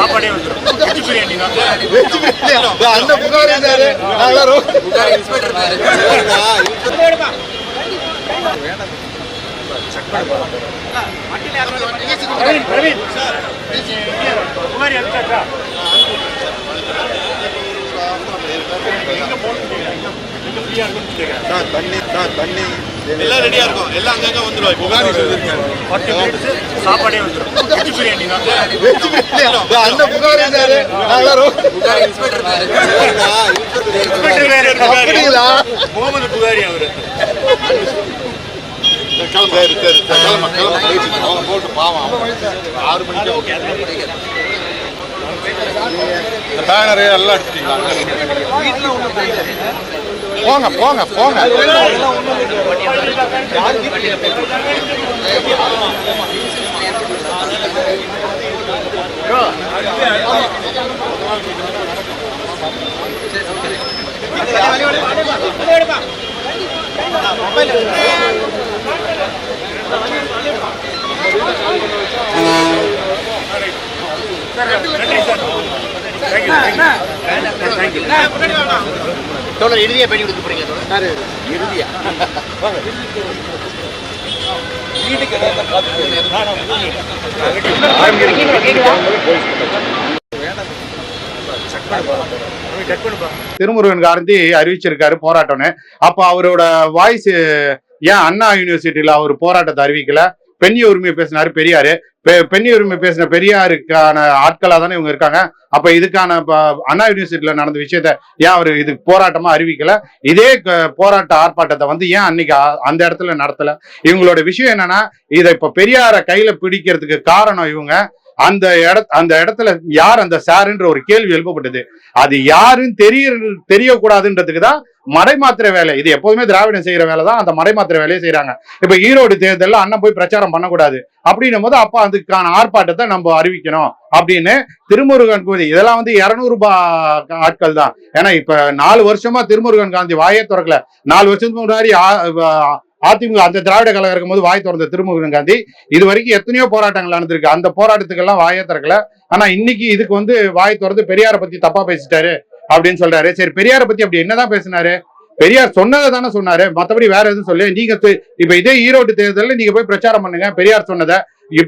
சாப்பாடே வந்துடும் வெஜ் பிரியாணி தான். வெஜ் பிரியாணி அந்த புகார் இருந்தாரு. நாங்களா ரோ- பிரவீன் பிரவீன் குமாரி அனுப்பிச்சாச்சா எங்க போகணும் எங்க ஃப்ரீயா இருக்குன்னு கேட்குறேன் சார் தண்ணி சார் தண்ணி. எல்லாம் ரெடியா இருக்கும். எல்லாம் அங்கங்க வந்துடும் புகாரி மினிட்ஸ் சாப்பாடே வந்துடும் வெஜ் பிரியாணி தான். வெஜ் பிரியாணி அந்த புகார் இருந்தாரு நாங்களா ரோ- இன்ஸ்பெக்டர் வேற அப்படிங்களா? முகமது புகாரி அவரு. கிளம்பு. சரி சரி கிளம்ப கிளம்ப. போட்டு பாவம். ஆறு மணிக்கு இந்த பேனரு எல்லாம் எடுத்துட்டீங்களா போங்க போங்க போங்க. நன்றி சார் தேங்க்யூ தேங்க்யூ தோழர் இறுதியா பேட்டி கொடுக்க போறீங்க தோழர்? இறுதியா? திருமுருகன் காந்தி அறிவிச்சிருக்காரு போராட்டம்னு. அப்ப அவரோட வாய்ஸ் ஏன் அண்ணா யூனிவர்சிட்டியில அவர் போராட்டத்தை அறிவிக்கல? பெண்ணிய உரிமை பேசினாரு பெரியாரு. பெ- பெண்ணிய உரிமை பேசின பெரியாருக்கான ஆட்களா தானே இவங்க இருக்காங்க. அப்ப இதுக்கான ப- அண்ணா யூனிவர்சிட்டியில நடந்த விஷயத்த ஏன் அவர் இது போராட்டமா அறிவிக்கல? இதே போராட்ட ஆர்ப்பாட்டத்தை வந்து ஏன் அன்னைக்கு அந்த இடத்துல நடத்தல? இவங்களோட விஷயம் என்னன்னா இதை இப்ப பெரியார கையில பிடிக்கிறதுக்கு காரணம் இவங்க. அந்த இட அந்த இடத்துல யார் அந்த சாருன்ற ஒரு கேள்வி எழுப்பப்பட்டது. அது யாருன்னு தெரிய தெரியக்கூடாதுன்றதுக்கு தான் மறைமாத்திர வேலை. இது எப்போதுமே திராவிடம் செய்யற வேலை தான் அந்த மறைமாத்திர வேலையை செய்யறாங்க இப்ப ஈரோடு தேர்தலில் அண்ணன் போய் பிரச்சாரம் பண்ணக்கூடாது. அப்படின்னும் போது அப்ப அதுக்கான ஆர்ப்பாட்டத்தை நம்ம அறிவிக்கணும். அப்படின்னு திருமுருகன் கோதி இதெல்லாம் வந்து இருநூறு ரூபாய் ஆட்கள் தான். ஏன்னா இப்ப நாலு வருஷமா திருமுருகன் காந்தி வாயே திறக்கல. நாலு வருஷத்துக்கு முன்னாடி அதிமுக அந்த திராவிட கழகம் இருக்கும்போது வாய் திறந்த திருமுருகன் காந்தி இது வரைக்கும் எத்தனையோ போராட்டங்கள் நடந்திருக்கு. அந்த போராட்டத்துக்கெல்லாம் வாயே திறக்கல. ஆனா இன்னைக்கு இதுக்கு வந்து வாய் திறந்து பெரியாரை பத்தி தப்பா பேசிட்டாரு. அப்படின்னு சொல்றாரு. சரி பெரியார பத்தி அப்படி என்னதான் பேசினாரு? பெரியார் சொன்னதை தானே சொன்னாரு. மத்தபடி வேற எதுவும் சொல்லு நீங்க இப்ப இதே ஈரோடு தேர்தலில் நீங்க போய் பிரச்சாரம் பண்ணுங்க. பெரியார் சொன்னதை.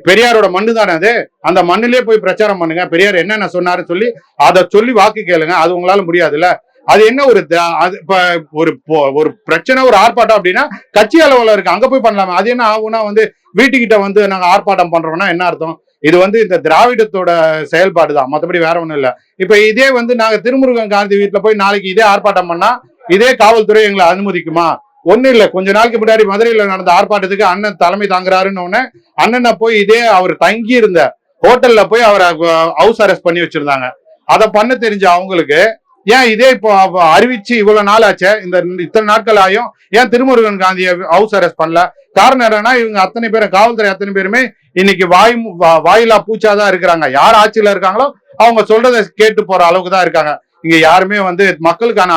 பெரியாரோட மண்ணு தானே அது? அந்த மண்ணிலே போய் பிரச்சாரம் பண்ணுங்க. பெரியார் என்னென்ன சொன்னாரு சொல்லி அதை சொல்லி வாக்கு கேளுங்க. அது உங்களால முடியாதுல்ல. அது என்ன ஒரு த- அது இப்ப ஒரு ஒரு பிரச்சனை ஒரு ஆர்ப்பாட்டம் அப்படின்னா கட்சி அளவுல இருக்கு அங்க போய் பண்ணலாமா. அது என்ன ஆகும்னா வந்து வீட்டுக்கிட்ட வந்து நாங்க ஆர்ப்பாட்டம் பண்றோம்னா என்ன அர்த்தம்? இது வந்து இந்த திராவிடத்தோட செயல்பாடு தான் மற்றபடி வேற ஒன்றும் இல்லை. இப்போ இதே வந்து நாங்கள் திருமுருகன் காந்தி வீட்டில் போய் நாளைக்கு இதே ஆர்ப்பாட்டம் பண்ணால் இதே காவல்துறை எங்களை அனுமதிக்குமா? ஒன்றும் இல்லை. கொஞ்ச நாளைக்கு முன்னாடி மதுரையில் நடந்த ஆர்ப்பாட்டத்துக்கு அண்ணன் தலைமை தாங்குறாருன்னு உடனே அண்ணனை போய் இதே அவர் தங்கி இருந்த போய் அவரை ஹவுஸ் அரெஸ்ட் பண்ணி வச்சுருந்தாங்க. அதை பண்ண தெரிஞ்ச அவங்களுக்கு ஏன் இதே இப்போ அறிவிச்சு இவ்வளவு நாள் ஆச்சு இந்த இத்தனை நாட்கள் ஆயும் ஏன் திருமுருகன் காந்தியை ஹவுஸ் அரெஸ்ட் பண்ணல? காரணம் என்னன்னா இவங்க அத்தனை பேரும் காவல்துறை அத்தனை பேருமே இன்னைக்கு வாய் வாயிலா பூச்சாதான் இருக்கிறாங்க. யார் ஆட்சியில இருக்காங்களோ அவங்க சொல்றதை கேட்டு போற அளவுக்கு தான் இருக்காங்க. இங்க யாருமே வந்து மக்களுக்கான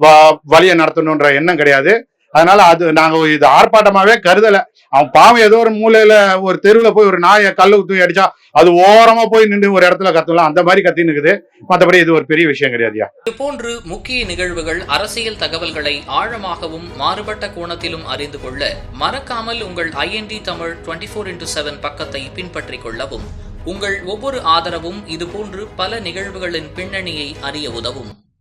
வ- வழியை நடத்தணுன்ற எண்ணம் கிடையாது. அதனால அது நாங்க இது ஆர்ப்பாட்டமாவே கருதல. அவன் பாவம் ஏதோ ஒரு மூலையில ஒரு தெருவுல போய் ஒரு நாயை கல்லு தூக்கி அடிச்சா அது ஓரமா போய் நின்று ஒரு இடத்துல கத்தலாம். அந்த மாதிரி கத்தின்னு இருக்குது. மத்தபடி இது ஒரு பெரிய விஷயம் கிடையாதுயா இதுபோன்று முக்கிய நிகழ்வுகள் அரசியல் தகவல்களை ஆழமாகவும் மாறுபட்ட கோணத்திலும் அறிந்து கொள்ள மறக்காமல் உங்கள் I N D Tamil twenty four into seven பக்கத்தை பின்பற்றிக் கொள்ளவும் உங்கள் ஒவ்வொரு ஆதரவும் இதுபோன்று பல நிகழ்வுகளின் பின்னணியை அறிய உதவும்.